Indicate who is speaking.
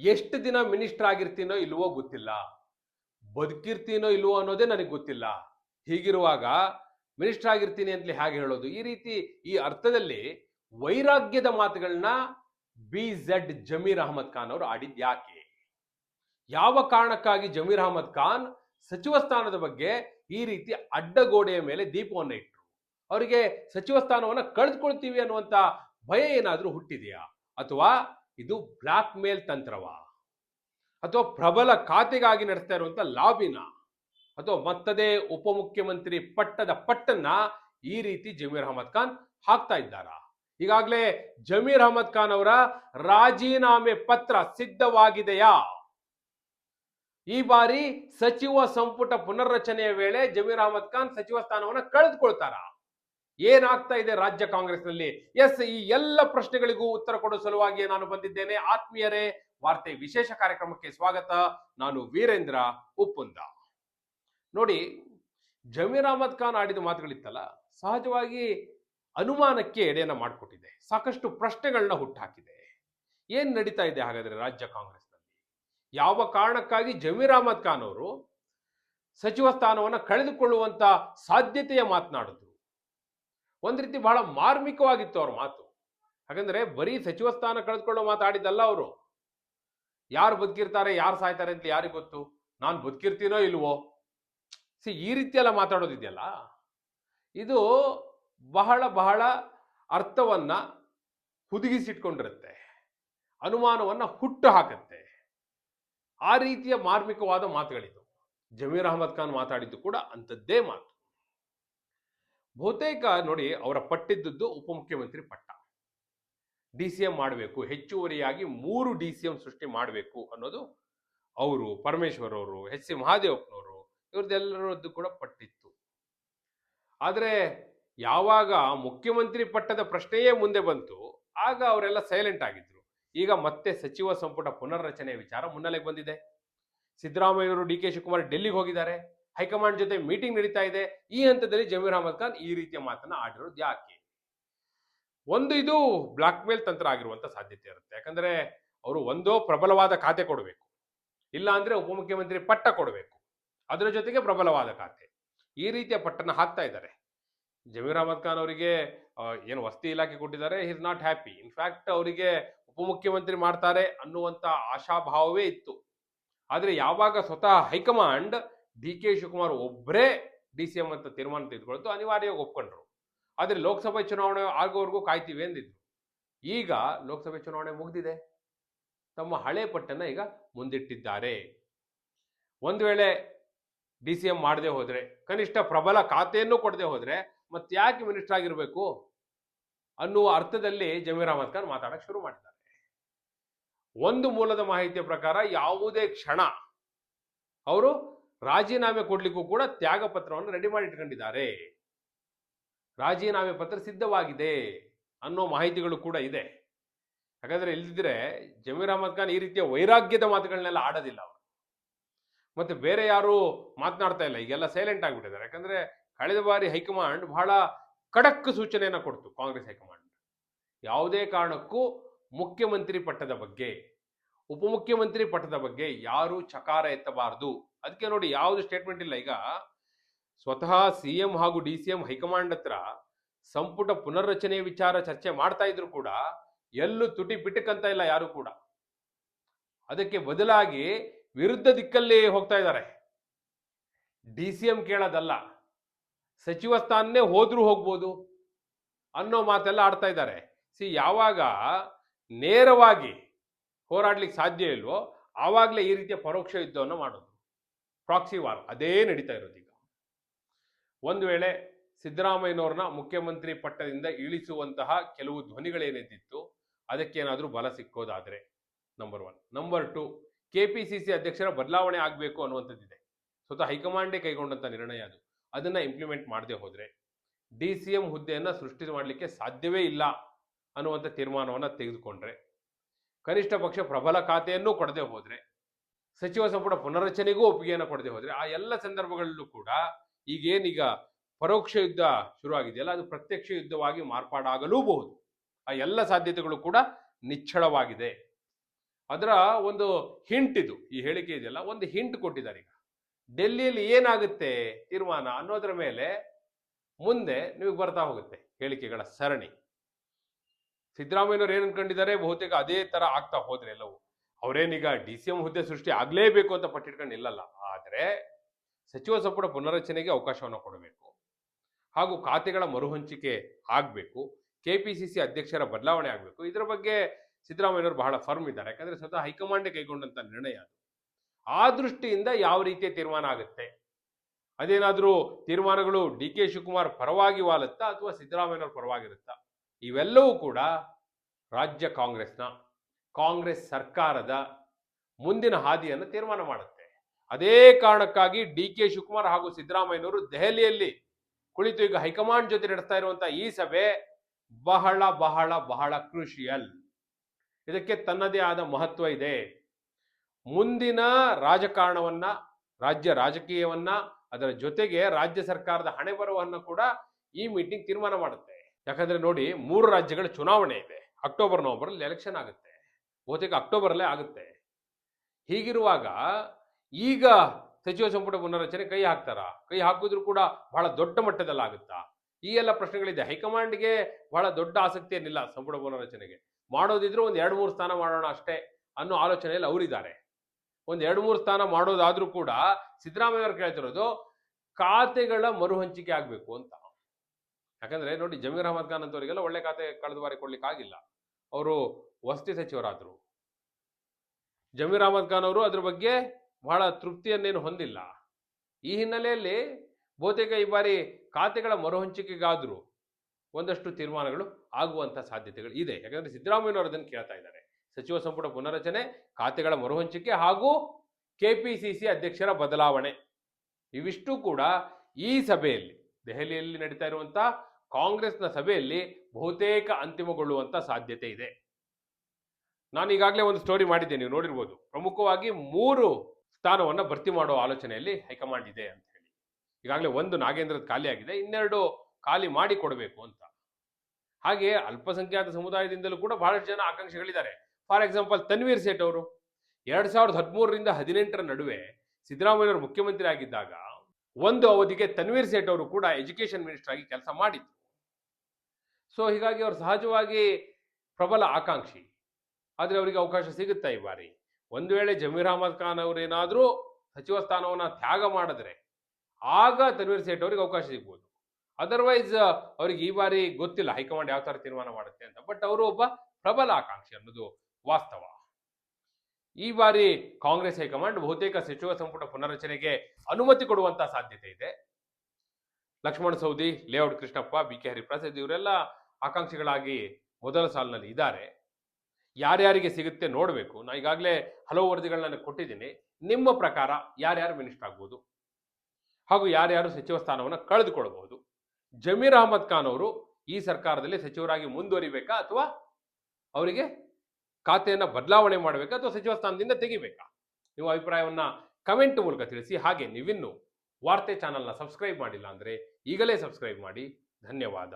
Speaker 1: ಎಷ್ಟು ದಿನ ಮಿನಿಸ್ಟರ್ ಆಗಿರ್ತೀನೋ ಇಲ್ವೋ ಗೊತ್ತಿಲ್ಲ. ಬದುಕಿರ್ತೀನೋ ಇಲ್ವೋ ಅನ್ನೋದೇ ನನಗೆ ಗೊತ್ತಿಲ್ಲ. ಹೀಗಿರುವಾಗ ಮಿನಿಸ್ಟರ್ ಆಗಿರ್ತೀನಿ ಅಂತಲೇ ಹೇಗೆ ಹೇಳೋದು? ಈ ರೀತಿ ಈ ಅರ್ಥದಲ್ಲಿ ವೈರಾಗ್ಯದ ಮಾತುಗಳನ್ನ ಬಿ ಝೆಡ್ ಜಮೀರ್ ಅಹಮದ್ ಖಾನ್ ಅವರು ಆಡಿದ್ ಯಾಕೆ? ಯಾವ ಕಾರಣಕ್ಕಾಗಿ ಜಮೀರ್ ಅಹಮದ್ ಖಾನ್ ಸಚಿವ ಸ್ಥಾನದ ಬಗ್ಗೆ ಈ ರೀತಿ ಅಡ್ಡಗೋಡೆಯ ಮೇಲೆ ದೀಪವನ್ನು ಇಟ್ಟರು ಅವರಿಗೆ ಸಚಿವ ಸ್ಥಾನವನ್ನು ಕಳೆದುಕೊಳ್ತೀವಿ ಅನ್ನುವಂತ ಭಯ ಏನಾದರೂ ಹುಟ್ಟಿದೆಯಾ? ಅಥವಾ ಇದು ಬ್ಲಾಕ್ ಮೇಲ್ ತಂತ್ರವ? ಅಥವಾ ಪ್ರಬಲ ಖಾತೆಗಾಗಿ ನಡೆಸ್ತಾ ಇರುವಂತ ಲಾಬಿನ? ಅಥವಾ ಮತ್ತದೇ ಉಪಮುಖ್ಯಮಂತ್ರಿ ಪಟ್ಟದ ಪಟ್ಟನ್ನ ಈ ರೀತಿ ಜಮೀರ್ ಅಹಮದ್ ಖಾನ್ ಹಾಕ್ತಾ ಇದ್ದಾರಾ? ಈಗಾಗಲೇ ಜಮೀರ್ ಅಹಮದ್ ಖಾನ್ ಅವರ ರಾಜೀನಾಮೆ ಪತ್ರ ಸಿದ್ಧವಾಗಿದೆಯಾ? ಈ ಬಾರಿ ಸಚಿವ ಸಂಪುಟ ಪುನರ್ರಚನೆಯ ವೇಳೆ ಜಮೀರ್ ಅಹಮದ್ ಖಾನ್ ಸಚಿವ ಸ್ಥಾನವನ್ನು ಕಳೆದುಕೊಳ್ತಾರ? ಏನಾಗ್ತಾ ಇದೆ ರಾಜ್ಯ ಕಾಂಗ್ರೆಸ್ನಲ್ಲಿ? ಎಸ್, ಈ ಎಲ್ಲ ಪ್ರಶ್ನೆಗಳಿಗೂ ಉತ್ತರ ಕೊಡುವ ಸಲುವಾಗಿ ನಾನು ಬಂದಿದ್ದೇನೆ. ಆತ್ಮೀಯರೇ, ವಾರ್ತೆ ವಿಶೇಷ ಕಾರ್ಯಕ್ರಮಕ್ಕೆ ಸ್ವಾಗತ. ನಾನು ವೀರೇಂದ್ರ ಉಪ್ಪುಂದ. ನೋಡಿ, ಜಮೀರ್ ಅಹಮದ್ ಖಾನ್ ಆಡಿದ ಮಾತುಗಳಿತ್ತಲ್ಲ, ಸಹಜವಾಗಿ ಅನುಮಾನಕ್ಕೆ ಎಡೆಯನ್ನ ಮಾಡಿಕೊಟ್ಟಿದೆ. ಸಾಕಷ್ಟು ಪ್ರಶ್ನೆಗಳನ್ನ ಹುಟ್ಟಾಕಿದೆ. ಏನ್ ನಡೀತಾ ಇದೆ ಹಾಗಾದ್ರೆ ರಾಜ್ಯ ಕಾಂಗ್ರೆಸ್ನಲ್ಲಿ? ಯಾವ ಕಾರಣಕ್ಕಾಗಿ ಜಮೀರ್ ಅಹಮದ್ ಖಾನ್ ಅವರು ಸಚಿವ ಸ್ಥಾನವನ್ನು ಕಳೆದುಕೊಳ್ಳುವಂತ ಸಾಧ್ಯತೆಯ ಮಾತನಾಡಿದ್ರು ಒಂದ್ ರೀತಿ ಬಹಳ ಮಾರ್ಮಿಕವಾಗಿತ್ತು ಅವ್ರ ಮಾತು. ಹಾಗಂದ್ರೆ ಬರೀ ಸಚಿವ ಸ್ಥಾನ ಕಳೆದುಕೊಳ್ಳೋ ಮಾತಾಡಿದ್ದಲ್ಲ ಅವರು. ಯಾರು ಬದುಕಿರ್ತಾರೆ, ಯಾರು ಸಾಯ್ತಾರೆ ಅಂತ ಯಾರಿಗೆ ಗೊತ್ತು? ನಾನು ಬದುಕಿರ್ತೀನೋ ಇಲ್ವೋ? ಸಿ, ಈ ರೀತಿಯೆಲ್ಲ ಮಾತಾಡೋದಿದೆಯಲ್ಲ? ಇದು ಬಹಳ ಬಹಳ ಅರ್ಥವನ್ನ ಹುದುಗಿಸಿಟ್ಕೊಂಡಿರುತ್ತೆ. ಅನುಮಾನವನ್ನ ಹುಟ್ಟು ಹಾಕತ್ತೆ. ಆ ರೀತಿಯ ಮಾರ್ಮಿಕವಾದ ಮಾತುಗಳಿದು ಜಮೀರ್ ಅಹಮದ್ ಖಾನ್ ಮಾತಾಡಿದ್ದು ಕೂಡ ಅಂಥದ್ದೇ ಮಾತು. ಬಹುತೇಕ ನೋಡಿ ಅವರ ಪಟ್ಟಿದ್ದದ್ದು ಉಪಮುಖ್ಯಮಂತ್ರಿ ಪಟ್ಟ. ಡಿ ಸಿ ಎಂ ಮಾಡಬೇಕು, ಹೆಚ್ಚುವರಿಯಾಗಿ ಮೂರು ಡಿ ಸಿ ಎಂ ಸೃಷ್ಟಿ ಮಾಡಬೇಕು ಅನ್ನೋದು ಅವರು, ಪರಮೇಶ್ವರ್ ಅವರು, ಎಚ್ ಸಿ ಮಹಾದೇವಪ್ಪನವರು, ಇವ್ರದ್ದೆಲ್ಲರದ್ದು ಕೂಡ ಪಟ್ಟಿತ್ತು. ಆದರೆ ಯಾವಾಗ ಮುಖ್ಯಮಂತ್ರಿ ಪಟ್ಟದ ಪ್ರಶ್ನೆಯೇ ಮುಂದೆ ಬಂತು, ಆಗ ಅವರೆಲ್ಲ ಸೈಲೆಂಟ್ ಆಗಿದ್ರು. ಈಗ ಮತ್ತೆ ಸಚಿವ ಸಂಪುಟ ಪುನರ್ರಚನೆಯ ವಿಚಾರ ಮುನ್ನೆಲೆಗೆ ಬಂದಿದೆ. ಸಿದ್ದರಾಮಯ್ಯವರು ಡಿ ಕೆ ಶಿವಕುಮಾರ್ ಡೆಲ್ಲಿಗೆ ಹೋಗಿದ್ದಾರೆ. ಹೈಕಮಾಂಡ್ ಜೊತೆ ಮೀಟಿಂಗ್ ನಡೀತಾ ಇದೆ. ಈ ಹಂತದಲ್ಲಿ ಜಮೀರ್ ಅಹಮದ್ ಖಾನ್ ಈ ರೀತಿಯ ಮಾತನ್ನ ಆಡಿರೋದು ಯಾಕೆ? ಒಂದು ಇದು ಬ್ಲಾಕ್ ಮೇಲ್ ತಂತ್ರ ಆಗಿರುವಂತ ಸಾಧ್ಯತೆ ಇರುತ್ತೆ. ಯಾಕಂದ್ರೆ ಅವರು ಒಂದೋ ಪ್ರಬಲವಾದ ಖಾತೆ ಕೊಡಬೇಕು. ಇಲ್ಲ ಅಂದ್ರೆ ಉಪಮುಖ್ಯಮಂತ್ರಿ ಪಟ್ಟ ಕೊಡಬೇಕು. ಅದರ ಜೊತೆಗೆ ಪ್ರಬಲವಾದ ಖಾತೆ. ಈ ರೀತಿಯ ಪಟ್ಟನ ಹಾಕ್ತಾ ಇದ್ದಾರೆ. ಜಮೀರ್ ಅಹಮದ್ ಖಾನ್ ಅವರಿಗೆ ಏನು ವಸತಿ ಇಲಾಖೆ ಕೊಟ್ಟಿದ್ದಾರೆ. ಇಸ್ ನಾಟ್ ಹ್ಯಾಪಿ ಇನ್ಫ್ಯಾಕ್ಟ್ ಅವರಿಗೆ ಉಪಮುಖ್ಯಮಂತ್ರಿ ಮಾಡ್ತಾರೆ ಅನ್ನುವಂತ ಆಶಾಭಾವವೇ ಇತ್ತು. ಆದರೆ ಯಾವಾಗ ಸ್ವತಃ ಹೈಕಮಾಂಡ್ ಡಿ ಕೆ ಶಿವಕುಮಾರ್ ಒಬ್ಬರೇ ಡಿ ಸಿ ಎಂ ಅಂತ ತೀರ್ಮಾನ ತೆಗೆದುಕೊಳ್ತು ಅನಿವಾರ್ಯವಾಗಿ ಒಪ್ಕೊಂಡ್ರು. ಆದರೆ ಲೋಕಸಭೆ ಚುನಾವಣೆ ಆಗೋವರೆಗೂ ಕಾಯ್ತೀವಿ ಎಂದಿದ್ರು. ಈಗ ಲೋಕಸಭೆ ಚುನಾವಣೆ ಮುಗಿದಿದೆ. ತಮ್ಮ ಹಳೆ ಪಟ್ಟನ್ನು ಈಗ ಮುಂದಿಟ್ಟಿದ್ದಾರೆ. ಒಂದು ವೇಳೆ ಡಿ ಸಿ ಎಂ ಮಾಡದೆ ಹೋದರೆ, ಕನಿಷ್ಠ ಪ್ರಬಲ ಖಾತೆಯನ್ನು ಕೊಡದೆ ಹೋದರೆ ಮತ್ತೆ ಯಾಕೆ ಮಿನಿಸ್ಟರ್ ಆಗಿರಬೇಕು ಅನ್ನುವ ಅರ್ಥದಲ್ಲಿ ಜಮೀರ್ ಅಹಮದ್ ಖಾನ್ ಮಾತಾಡಕ್ಕೆ ಶುರು ಮಾಡಿದ್ದಾರೆ. ಒಂದು ಮೂಲದ ಮಾಹಿತಿಯ ಪ್ರಕಾರ ಯಾವುದೇ ಕ್ಷಣ ಅವರು ರಾಜೀನಾಮೆ ಕೊಡಲಿಕ್ಕೂ ಕೂಡ ತ್ಯಾಗ ಪತ್ರವನ್ನು ರೆಡಿ ಮಾಡಿ ಇಟ್ಕೊಂಡಿದ್ದಾರೆ. ರಾಜೀನಾಮೆ ಪತ್ರ ಸಿದ್ಧವಾಗಿದೆ ಅನ್ನೋ ಮಾಹಿತಿಗಳು ಕೂಡ ಇದೆ. ಹಾಗಾದ್ರೆ ಇಲ್ದಿದ್ರೆ ಜಮೀರ್ ಅಹಮದ್ ಖಾನ್ ಈ ರೀತಿಯ ವೈರಾಗ್ಯದ ಮಾತುಗಳನ್ನೆಲ್ಲ ಆಡೋದಿಲ್ಲ ಅವರು. ಮತ್ತೆ ಬೇರೆ ಯಾರು ಮಾತನಾಡ್ತಾ ಇಲ್ಲ, ಈಗೆಲ್ಲ ಸೈಲೆಂಟ್ ಆಗಿಬಿಟ್ಟಿದ್ದಾರೆ. ಯಾಕಂದ್ರೆ ಕಳೆದ ಬಾರಿ ಹೈಕಮಾಂಡ್ ಬಹಳ ಖಡಕ್ ಸೂಚನೆಯನ್ನ ಕೊಡ್ತು ಕಾಂಗ್ರೆಸ್ ಹೈಕಮಾಂಡ್. ಯಾವುದೇ ಕಾರಣಕ್ಕೂ ಮುಖ್ಯಮಂತ್ರಿ ಪಟ್ಟದ ಬಗ್ಗೆ ಉಪಮುಖ್ಯಮಂತ್ರಿ ಪಟ್ಟದ ಬಗ್ಗೆ ಯಾರು ಚಕಾರ ಎತ್ತಬಾರದು. ಅದಕ್ಕೆ ನೋಡಿ ಯಾವುದು ಸ್ಟೇಟ್ಮೆಂಟ್ ಇಲ್ಲ. ಈಗ ಸ್ವತಃ ಸಿ ಎಂ ಹಾಗೂ D C M high command ಹತ್ರ ಸಂಪುಟ ಪುನರ್ರಚನೆ ವಿಚಾರ ಚರ್ಚೆ ಮಾಡ್ತಾ ಇದ್ರು ಕೂಡ ಎಲ್ಲೂ ತುಟಿ ಬಿಟ್ಟಕ್ಕಂತ ಇಲ್ಲ ಯಾರು ಕೂಡ. ಅದಕ್ಕೆ ಬದಲಾಗಿ ವಿರುದ್ಧ ದಿಕ್ಕಲ್ಲಿ ಹೋಗ್ತಾ ಇದ್ದಾರೆ. ಡಿ ಸಿ ಎಂ ಕೇಳೋದಲ್ಲ. ಸಚಿವ ಸ್ಥಾನನೇ ಹೋದ್ರೂ ಹೋಗ್ಬೋದು ಅನ್ನೋ ಮಾತೆಲ್ಲ ಆಡ್ತಾ ಇದ್ದಾರೆ. ಸಿ ಯಾವಾಗ ನೇರವಾಗಿ ಹೋರಾಡ್ಲಿಕ್ಕೆ ಸಾಧ್ಯ ಇಲ್ವೋ, ಆವಾಗಲೇ ಈ ರೀತಿಯ ಪರೋಕ್ಷ ಯುದ್ಧವನ್ನು ಮಾಡೋದು. ಪ್ರಾಕ್ಸಿ ವಾರ್, ಅದೇ ನಡೀತಾ ಇರೋದು ಒಂದು ವೇಳೆ ಸಿದ್ದರಾಮಯ್ಯನವ್ರನ್ನ ಮುಖ್ಯಮಂತ್ರಿ ಪಟ್ಟದಿಂದ ಇಳಿಸುವಂತಹ ಕೆಲವು ಧ್ವನಿಗಳೇನಿದ್ದಿತ್ತು, ಅದಕ್ಕೇನಾದರೂ ಬಲ ಸಿಕ್ಕೋದಾದರೆ number one number two K P C C ಅಧ್ಯಕ್ಷರ ಬದಲಾವಣೆ ಆಗಬೇಕು ಅನ್ನುವಂಥದ್ದಿದೆ. ಸ್ವತಃ ಹೈಕಮಾಂಡೇ ಕೈಗೊಂಡಂಥ ನಿರ್ಣಯ ಅದು. ಅದನ್ನು ಇಂಪ್ಲಿಮೆಂಟ್ ಮಾಡದೆ ಹೋದರೆ, ಡಿ ಸಿ ಎಂ ಹುದ್ದೆಯನ್ನು ಸೃಷ್ಟಿ ಮಾಡಲಿಕ್ಕೆ ಸಾಧ್ಯವೇ ಇಲ್ಲ ಅನ್ನುವಂಥ ತೀರ್ಮಾನವನ್ನು ತೆಗೆದುಕೊಂಡ್ರೆ ಕನಿಷ್ಠ ಪಕ್ಷ ಪ್ರಬಲ ಖಾತೆಯನ್ನು ಕೊಡದೆ ಹೋದರೆ, ಸಚಿವ ಸಂಪುಟ ಪುನರ್ರಚನೆಗೂ ಒಪ್ಪಿಗೆಯನ್ನು ಕೊಡದೆ ಹೋದರೆ, ಆ ಎಲ್ಲ ಸಂದರ್ಭಗಳಲ್ಲೂ ಕೂಡ ಈಗೇನೀಗ ಪರೋಕ್ಷ ಯುದ್ಧ ಶುರುವಾಗಿದೆಯಲ್ಲ, ಅದು ಪ್ರತ್ಯಕ್ಷ ಯುದ್ಧವಾಗಿ ಮಾರ್ಪಾಡಾಗಲೂಬಹುದು. ಆ ಎಲ್ಲ ಸಾಧ್ಯತೆಗಳು ಕೂಡ ನಿಚ್ಚಳವಾಗಿದೆ. ಅದರ ಒಂದು ಹಿಂಟ್ ಇದು, ಈ ಹೇಳಿಕೆ ಇದೆಯಲ್ಲ, ಒಂದು ಹಿಂಟ್ ಕೊಟ್ಟಿದ್ದಾರೆ ಈಗ. ಡೆಲ್ಲಿಯಲ್ಲಿ ಏನಾಗುತ್ತೆ ತೀರ್ಮಾನ ಅನ್ನೋದ್ರ ಮೇಲೆ ಮುಂದೆ ನಿಮಗೆ ಬರ್ತಾ ಹೋಗುತ್ತೆ ಹೇಳಿಕೆಗಳ ಸರಣಿ. ಸಿದ್ದರಾಮಯ್ಯನವ್ರು ಏನು ಅನ್ಕೊಂಡಿದ್ದಾರೆ? ಬಹುತೇಕ ಅದೇ ತರ ಆಗ್ತಾ ಹೋದ್ರೆ ಎಲ್ಲವೂ. ಅವರೇನೀಗ ಡಿ ಸಿ ಎಂ ಹುದ್ದೆ ಸೃಷ್ಟಿ ಆಗ್ಲೇಬೇಕು ಅಂತ ಪಟ್ಟಿಟ್ಕೊಂಡು ನಿಲ್ಲಲ್ಲ. ಆದರೆ ಸಚಿವ ಸಂಪುಟ ಪುನರಚನೆಗೆ ಅವಕಾಶವನ್ನು ಕೊಡಬೇಕು. ಹಾಗೂ ಖಾತೆಗಳ ಮರುಹಂಚಿಕೆ ಆಗಬೇಕು. ಕೆಪಿಸಿಸಿ ಅಧ್ಯಕ್ಷರ ಬದಲಾವಣೆ ಆಗಬೇಕು. ಇದರ ಬಗ್ಗೆ ಸಿದ್ದರಾಮಯ್ಯವರು ಬಹಳ ಫರ್ಮ್ ಇದ್ದಾರೆ. ಯಾಕಂದ್ರೆ ಸ್ವತಃ ಹೈಕಮಾಂಡ್ ಕೈಗೊಂಡಂತ ನಿರ್ಣಯ ಅದು. ಆ ದೃಷ್ಟಿಯಿಂದ ಯಾವ ರೀತಿಯ ತೀರ್ಮಾನ ಆಗುತ್ತೆ? ಅದೇನಾದ್ರೂ ತೀರ್ಮಾನಗಳು ಡಿ ಕೆ ಶಿವಕುಮಾರ್ ಪರವಾಗಿ ವಾಲುತ್ತಾ ಅಥವಾ ಸಿದ್ದರಾಮಯ್ಯವ್ರ ಪರವಾಗಿರುತ್ತಾ? ಇವೆಲ್ಲವೂ ಕೂಡ ರಾಜ್ಯ ಕಾಂಗ್ರೆಸ್ನ, ಕಾಂಗ್ರೆಸ್ ಸರ್ಕಾರದ ಮುಂದಿನ ಹಾದಿಯನ್ನು ತೀರ್ಮಾನ ಮಾಡುತ್ತೆ. ಅದೇ ಕಾರಣಕ್ಕಾಗಿ ಡಿ ಕೆ ಶಿವಕುಮಾರ್ ಹಾಗೂ ಸಿದ್ದರಾಮಯ್ಯನವರು ದೆಹಲಿಯಲ್ಲಿ ಕುಳಿತು ಈಗ ಹೈಕಮಾಂಡ್ ಜೊತೆ ನಡೆಸ್ತಾ ಇರುವಂತಹ ಈ ಸಭೆ ಬಹಳ ಬಹಳ ಬಹಳ ಕ್ರೂಷಿಯಲ್. ಇದಕ್ಕೆ ತನ್ನದೇ ಆದ ಮಹತ್ವ ಇದೆ. ಮುಂದಿನ ರಾಜಕಾರಣವನ್ನ, ರಾಜ್ಯ ರಾಜಕೀಯವನ್ನ, ಅದರ ಜೊತೆಗೆ ರಾಜ್ಯ ಸರ್ಕಾರದ ಹಣೆ ಕೂಡ ಈ ಮೀಟಿಂಗ್ ತೀರ್ಮಾನ ಮಾಡುತ್ತೆ. ಯಾಕಂದ್ರೆ ನೋಡಿ, ಮೂರು ರಾಜ್ಯಗಳ ಚುನಾವಣೆ ಇದೆ. ಅಕ್ಟೋಬರ್ ನವಂಬರಲ್ಲಿ ಎಲೆಕ್ಷನ್ ಆಗುತ್ತೆ. ಬಹುತೇಕ ಅಕ್ಟೋಬರಲ್ಲೇ ಆಗುತ್ತೆ. ಹೀಗಿರುವಾಗ ಈಗ ಸಚಿವ ಸಂಪುಟ ಪುನರಚನೆ ಕೈ ಹಾಕ್ತಾರಾ? ಕೈ ಹಾಕಿದ್ರು ಕೂಡ ಬಹಳ ದೊಡ್ಡ ಮಟ್ಟದಲ್ಲಿ ಆಗುತ್ತಾ? ಈ ಎಲ್ಲ ಪ್ರಶ್ನೆಗಳಿದೆ. ಹೈಕಮಾಂಡ್ಗೆ ಬಹಳ ದೊಡ್ಡ ಆಸಕ್ತಿ ಏನಿಲ್ಲ ಸಂಪುಟ ಪುನರಚನೆಗೆ ಮಾಡೋದಿದ್ರು ಒಂದು ಎರಡು, ಮೂರು ಸ್ಥಾನ ಮಾಡೋಣ ಅಷ್ಟೇ ಅನ್ನೋ ಆಲೋಚನೆಯಲ್ಲಿ ಅವರಿದ್ದಾರೆ. ಒಂದ್ ಎರಡು, ಮೂರು ಸ್ಥಾನ ಮಾಡೋದಾದ್ರೂ ಕೂಡ ಸಿದ್ದರಾಮಯ್ಯ ಅವರು ಕೇಳ್ತಿರೋದು, ಖಾತೆಗಳ ಮರುಹಂಚಿಕೆ ಆಗ್ಬೇಕು ಅಂತ. ಯಾಕಂದ್ರೆ ನೋಡಿ ಜಮೀರ್ ಅಹಮದ್ ಖಾನ್ ಅಂತವರಿಗೆಲ್ಲ ಒಳ್ಳೆ ಖಾತೆ ಕಳೆದ ಬಾರಿ ಕೊಡ್ಲಿಕ್ಕೆ ಆಗಿಲ್ಲ ಅವರು ವಸತಿ ಸಚಿವರಾದ್ರು. ಜಮೀರ್ ಅಹಮದ್ ಖಾನ್ ಅವರು ಅದ್ರ ಬಗ್ಗೆ ಬಹಳ ತೃಪ್ತಿಯನ್ನೇನು ಹೊಂದಿಲ್ಲ. ಈ ಹಿನ್ನೆಲೆಯಲ್ಲಿ ಬಹುತೇಕ ಈ ಬಾರಿ ಖಾತೆಗಳ ಮರುಹಂಚಿಕೆಗಾದ್ರೂ ಒಂದಷ್ಟು ತೀರ್ಮಾನಗಳು ಆಗುವಂತ ಸಾಧ್ಯತೆಗಳು ಇದೆ. ಯಾಕಂದ್ರೆ ಸಿದ್ದರಾಮಯ್ಯನವರು ಅದನ್ನು ಕೇಳ್ತಾ ಇದ್ದಾರೆ. ಸಚಿವ ಸಂಪುಟ ಪುನರಚನೆ ಖಾತೆಗಳ ಮರುಹಂಚಿಕೆ ಹಾಗೂ ಕೆಪಿಸಿಸಿ ಅಧ್ಯಕ್ಷರ ಬದಲಾವಣೆ. ಇವಿಷ್ಟು ಕೂಡ ಈ ಸಭೆಯಲ್ಲಿ, ದೆಹಲಿಯಲ್ಲಿ ನಡೀತಾ ಇರುವಂತ ಕಾಂಗ್ರೆಸ್ನ ಸಭೆಯಲ್ಲಿ ಬಹುತೇಕ ಅಂತಿಮಗೊಳ್ಳುವಂಥ ಸಾಧ್ಯತೆ ಇದೆ. ನಾನು ಈಗಾಗಲೇ ಒಂದು ಸ್ಟೋರಿ ಮಾಡಿದ್ದೇನೆ, ನೀವು ನೋಡಿರ್ಬೋದು. ಪ್ರಮುಖವಾಗಿ ಮೂರು ಸ್ಥಾನವನ್ನ ಭರ್ತಿ ಮಾಡುವ ಆಲೋಚನೆಯಲ್ಲಿ ಹೈಕಮಾಂಡ್ ಇದೆ ಅಂತ ಹೇಳಿ. ಈಗಾಗಲೇ ಒಂದು ನಾಗೇಂದ್ರದ ಖಾಲಿ ಆಗಿದೆ, ಇನ್ನೆರಡು ಖಾಲಿ ಮಾಡಿ ಕೊಡಬೇಕು ಅಂತ. ಹಾಗೆ ಅಲ್ಪಸಂಖ್ಯಾತ ಸಮುದಾಯದಿಂದಲೂ ಕೂಡ ಬಹಳಷ್ಟು ಜನ ಆಕಾಂಕ್ಷೆಗಳಿದ್ದಾರೆ. ಫಾರ್ ಎಕ್ಸಾಂಪಲ್ ತನ್ವೀರ್ ಸೇಠ್ ಅವರು, ಎರಡ್ ಸಾವಿರದ ಹದಿಮೂರರಿಂದ ಹದಿನೆಂಟರ ನಡುವೆ ಸಿದ್ದರಾಮಯ್ಯವರು ಮುಖ್ಯಮಂತ್ರಿ ಆಗಿದ್ದಾಗ ಒಂದು ಅವಧಿಗೆ ತನ್ವೀರ್ ಸೇಠ್ ಅವರು ಕೂಡ ಎಜುಕೇಶನ್ ಮಿನಿಸ್ಟರ್ ಆಗಿ ಕೆಲಸ ಮಾಡಿದ್ರು. ಸೊ ಹೀಗಾಗಿ ಅವರು ಸಹಜವಾಗಿ ಪ್ರಬಲ ಆಕಾಂಕ್ಷಿ. ಆದರೆ ಅವರಿಗೆ ಅವಕಾಶ ಸಿಗುತ್ತಾ ಈ ಬಾರಿ? ಒಂದು ವೇಳೆ ಜಮೀರ್ ಅಹಮದ್ ಖಾನ್ ಅವರೇನಾದರೂ ಸಚಿವ ಸ್ಥಾನವನ್ನ ತ್ಯಾಗ ಮಾಡಿದ್ರೆ ಆಗ ತನ್ವೀರ್ ಸೇಠ್ ಅವರಿಗೆ ಅವಕಾಶ ಸಿಗ್ಬೋದು. ಅದರ್ವೈಸ್ ಅವ್ರಿಗೆ ಈ ಬಾರಿ ಗೊತ್ತಿಲ್ಲ ಹೈಕಮಾಂಡ್ ಯಾವ ತರ ತೀರ್ಮಾನ ಮಾಡುತ್ತೆ ಅಂತ. ಬಟ್ ಅವರು ಒಬ್ಬ ಪ್ರಬಲ ಆಕಾಂಕ್ಷಿ ಅನ್ನೋದು ವಾಸ್ತವ. ಈ ಬಾರಿ ಕಾಂಗ್ರೆಸ್ ಹೈಕಮಾಂಡ್ ಬಹುತೇಕ ಸಚಿವ ಸಂಪುಟ ಪುನರಚನೆಗೆ ಅನುಮತಿ ಕೊಡುವಂತಹ ಸಾಧ್ಯತೆ ಇದೆ. Lakshmana Savadi, layout Krishnappa B K Hariprasad ಇವರೆಲ್ಲ ಆಕಾಂಕ್ಷಿಗಳಾಗಿ ಮೊದಲ ಸಾಲಿನಲ್ಲಿ ಇದ್ದಾರೆ. ಯಾರ್ಯಾರಿಗೆ ಸಿಗುತ್ತೆ ನೋಡಬೇಕು. ನಾ ಈಗಾಗಲೇ ಹಲವು ವರದಿಗಳನ್ನ ಕೊಟ್ಟಿದ್ದೀನಿ. ನಿಮ್ಮ ಪ್ರಕಾರ ಯಾರ್ಯಾರು ಮಿನಿಸ್ಟರ್ ಆಗ್ಬೋದು? ಹಾಗೂ ಯಾರ್ಯಾರು ಸಚಿವ ಸ್ಥಾನವನ್ನು ಕಳೆದುಕೊಳ್ಬಹುದು? ಜಮೀರ್ ಅಹಮದ್ ಖಾನ್ ಅವರು ಈ ಸರ್ಕಾರದಲ್ಲಿ ಸಚಿವರಾಗಿ ಮುಂದುವರಿಬೇಕಾ ಅಥವಾ ಅವರಿಗೆ ಖಾತೆಯನ್ನು ಬದಲಾವಣೆ ಮಾಡಬೇಕಾ ಅಥವಾ ಸಚಿವ ಸ್ಥಾನದಿಂದ ತೆಗಿಬೇಕಾ? ನಿಮ್ಮ ಅಭಿಪ್ರಾಯವನ್ನು ಕಮೆಂಟ್ ಮೂಲಕ ತಿಳಿಸಿ. ಹಾಗೆ ನೀವಿನ್ನು ವಾರ್ತೆ ಚಾನಲ್ನ ಸಬ್ಸ್ಕ್ರೈಬ್ ಮಾಡಿಲ್ಲ ಅಂದರೆ ಈಗಲೇ ಸಬ್ಸ್ಕ್ರೈಬ್ ಮಾಡಿ. ಧನ್ಯವಾದ.